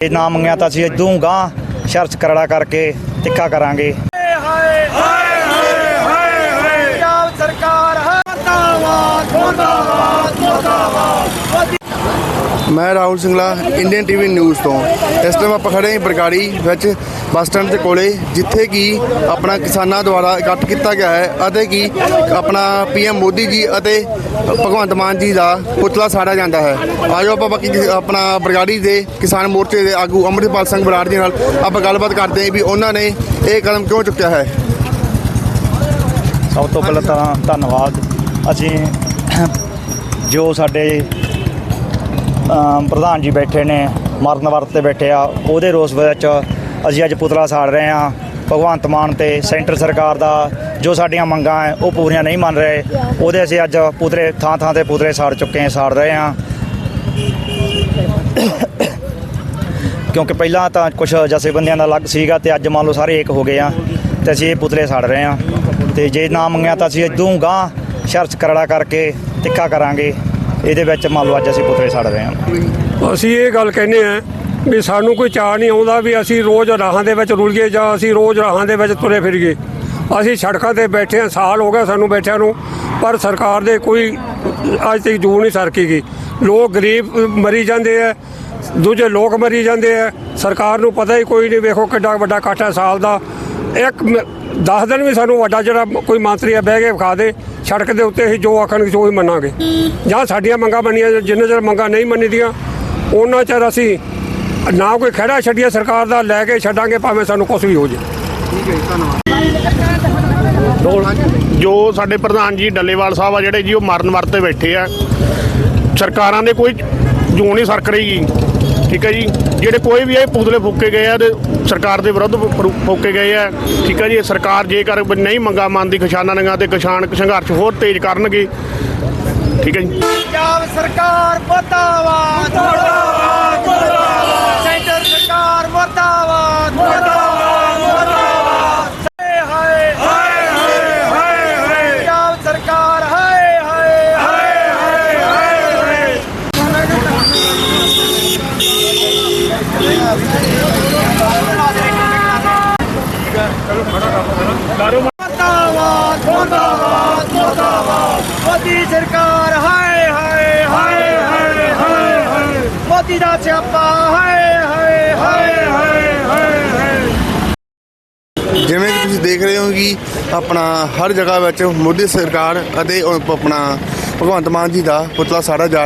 ਇਹ ਨਾ ਮੰਗਿਆ ਤਾਂ ਅਸੀਂ ਇਦੋਂ ਗਾਂ ਸ਼ਰਚ ਕਰੜਾ ਕਰਕੇ ਤਿੱਖਾ ਕਰਾਂਗੇ। ਪੰਜਾਬ ਸਰਕਾਰ ਮੁਰਦਾਬਾਦ ਮੁਰਦਾਬਾਦ ਮੁਰਦਾਬਾਦ ਮੈਂ Rahul Singla Indian TV news ਤੋਂ। ਇਸ ਟਾਈਮ ਆਪਾਂ ਖੜੇ ਹਾਂ ਬਰਗਾੜੀ ਵਿੱਚ, ਬੱਸ ਸਟੈਂਡ ਦੇ ਕੋਲੇ, ਜਿੱਥੇ ਕਿ ਆਪਣਾ ਕਿਸਾਨਾਂ ਦੁਆਰਾ ਇਕੱਠ ਕੀਤਾ ਗਿਆ ਹੈ ਅਤੇ ਕਿ ਆਪਣਾ ਪੀਐਮ ਮੋਦੀ ਜੀ ਅਤੇ ਭਗਵੰਤ ਮਾਨ ਜੀ ਦਾ ਪੁਤਲਾ ਸਾੜਿਆ ਜਾਂਦਾ ਹੈ। ਆਜੋ ਆਪਾਂ ਬਾਕੀ ਆਪਣਾ ਬਰਗਾੜੀ ਦੇ ਕਿਸਾਨ ਮੋਰਚੇ ਦੇ ਆਗੂ ਅੰਮ੍ਰਿਤਪਾਲ ਸਿੰਘ ਬਰਾੜ ਜੀ ਨਾਲ ਆਪਾਂ ਗੱਲਬਾਤ ਕਰਦੇ ਹਾਂ ਵੀ ਉਹਨਾਂ ਨੇ ਇਹ ਕਦਮ ਕਿਉਂ ਚੁੱਕਿਆ ਹੈ। ਸਭ ਤੋਂ ਪਹਿਲਾਂ ਤਾਂ ਧੰਨਵਾਦ। ਅਸੀਂ ਜੋ ਸਾਡੇ ਪ੍ਰਧਾਨ ਜੀ ਬੈਠੇ ਨੇ, ਮਰਨ ਵਰਤ ਤੇ ਬੈਠੇ ਆ। ਉਹਦੇ ਰੋਸ ਵਿੱਚ ਅਸੀਂ ਅੱਜ ਪੁਤਲਾ ਸਾੜ ਰਹੇ ਆ ਭਗਵੰਤ ਮਾਨ ਤੇ ਸੈਂਟਰ ਸਰਕਾਰ ਦਾ ਜੋ ਸਾਡੀਆਂ ਮੰਗਾਂ ਹੈ, ਉਹ ਪੂਰੀਆਂ ਨਹੀਂ ਮੰਨ ਰਹੇ। ਉਹਦੇ ਅਸੀਂ ਅੱਜ ਪੁਤਲੇ ਥਾਂ ਥਾਂ ਤੇ ਪੁਤਲੇ ਸਾੜ ਚੁੱਕੇ ਹਾਂ, ਸਾੜ ਰਹੇ ਆ ਕਿਉਂਕਿ ਪਹਿਲਾਂ ਤਾਂ ਕੁਝ ਜਥੇਬੰਦੀਆਂ ਦਾ ਅਲੱਗ ਸੀਗਾ ਤੇ ਅੱਜ ਮੰਨ ਲਓ ਸਾਰੇ ਇੱਕ ਹੋ ਗਏ ਆ ਤੇ ਅਸੀਂ ਇਹ ਪੁਤਲੇ ਸਾੜ ਰਹੇ ਆ ਤੇ ਜੇ ਨਾ ਮੰਗਿਆ ਤਾਂ ਅਸੀਂ ਇਦੋਂ ਗਾਂ ਸ਼ਰਚ ਕਰੜਾ ਕਰਕੇ ਤਿੱਖਾ ਕਰਾਂਗੇ। ਇਹਦੇ ਵਿੱਚ ਮੰਨ ਲਓ ਅੱਜ ਅਸੀਂ ਪੁਤਲੇ ਸਾੜ ਰਹੇ ਆ ਅਸੀਂ ਇਹ ਗੱਲ ਕਹਿੰਦੇ ਆ ਵੀ ਸਾਨੂੰ ਕੋਈ ਚਾਹ ਨਹੀਂ ਆਉਂਦਾ ਵੀ ਅਸੀਂ ਰੋਜ਼ ਰਾਹਾਂ ਦੇ ਵਿੱਚ ਰੁਲ ਗਏ ਜਾਂ ਅਸੀਂ ਰੋਜ਼ ਰਾਹਾਂ ਦੇ ਵਿੱਚ ਤੁਰੇ ਫਿਰ ਗਏ ਅਸੀਂ ਸੜਕਾਂ ਤੇ ਬੈਠੇ ਆ ਸਾਲ ਹੋ ਗਿਆ ਸਾਨੂੰ ਬੈਠਿਆਂ ਨੂੰ, ਪਰ ਸਰਕਾਰ ਦੇ ਕੋਈ ਅੱਜ ਤੱਕ ਜੂ ਨਹੀਂ ਸਰਕੀ ਗਈ। ਲੋਕ ਗਰੀਬ ਮਰੀ ਜਾਂਦੇ ਆ, ਦੂਜੇ ਲੋਕ ਮਰੀ ਜਾਂਦੇ ਆ। ਸਰਕਾਰ ਨੂੰ ਪਤਾ ਹੀ ਕੋਈ ਨਹੀਂ, ਵੇਖੋ ਕਿੱਡਾ ਵੱਡਾ ਇਕੱਠ ਹੈ ਸਾਲ ਦਾ। ਇੱਕ 10 ਦਿਨ ਵੀ ਸਾਨੂੰ ਵੱਡਾ ਜਿਹੜਾ ਕੋਈ ਮੰਤਰੀ ਆ, ਬਹਿ ਕੇ ਵਿਖਾ ਦੇ। ਸੜਕ ਦੇ ਉੱਤੇ ਅਸੀਂ ਜੋ ਆਖਣਗੇ, ਜੋ ਹੀ ਮੰਨਾਂਗੇ। ਜਾਂ ਸਾਡੀਆਂ ਮੰਗਾਂ ਮੰਨੀਆਂ, ਜਿੰਨੇ ਚਿਰ ਮੰਗਾਂ ਨਹੀਂ ਮੰਨੀਦੀਆਂ, ਉਹਨਾਂ ਚਿਰ ਅਸੀਂ ਨਾ ਕੋਈ ਖੜਾ ਛੱਡੀਏ, ਸਰਕਾਰ ਦਾ ਲੈ ਕੇ ਛੱਡਾਂਗੇ, ਭਾਵੇਂ ਸਾਨੂੰ ਕੁਝ ਵੀ ਹੋ ਜਾਏ। ਜੋ ਸਾਡੇ ਪ੍ਰਧਾਨ ਜੀ ਡੱਲੇਵਾਲ ਸਾਹਿਬ ਆ, ਜਿਹੜੇ ਜੀ ਉਹ ਮਰਨ ਵਰਤੇ ਬੈਠੇ ਆ, ਸਰਕਾਰਾਂ ਦੇ ਕੋਈ ਜੂੰ ਨਹੀਂ ਸਰਕ ਰਹੀ ਗੀ ਠੀਕ ਹੈ ਜੀ? ਜਿਹੜੇ ਕੋਈ ਵੀ ਇਹ ਪੁਤਲੇ ਫੂਕੇ ਗਏ ਆ ਤੇ ਸਰਕਾਰ ਦੇ ਵਿਰੁੱਧ ਫੂਕੇ ਗਏ ਆ, ਠੀਕ ਹੈ ਜੀ? ਸਰਕਾਰ ਜੇਕਰ ਨਹੀਂ ਮੰਗਾ ਮੰਨਦੀ ਕਿਸਾਨਾਂ ਦੀਆਂ ਤੇ ਕਿਸਾਨ ਸੰਘਰਸ਼ ਹੋਰ ਤੇਜ਼ ਕਰਨਗੇ, ਠੀਕ ਹੈ ਜੀ? ਪੰਜਾਬ ਸਰਕਾਰ ਮੁਰਦਾਬਾਦ ਮੁਰਦਾਬਾਦ ਮੁਰਦਾਬਾਦ ਮੁਰਦਾਬਾਦ ਮੋਦੀ ਸਰਕਾਰ, ਹਾਏ ਹਾਏ ਹਾਏ ਹਾਏ ਹਾਏ ਹਾਏ। ਮੋਦੀ ਦਾ ਸਿਆਪਾ, ਹਾਏ ਹਾਏ ਹਾਏ ਹਾਏ ਹਾਏ। ਹਾਏ ਜਿਵੇਂ ਕਿ ਤੁਸੀਂ ਦੇਖ ਰਹੇ ਹੋ ਕਿ ਆਪਣਾ ਹਰ ਜਗ੍ਹਾ ਵਿੱਚ ਮੋਦੀ ਸਰਕਾਰ ਅਤੇ ਆਪਣਾ ਭਗਵੰਤ ਮਾਨ ਜੀ ਦਾ ਪੁਤਲਾ ਸਾੜਾ ਜਾ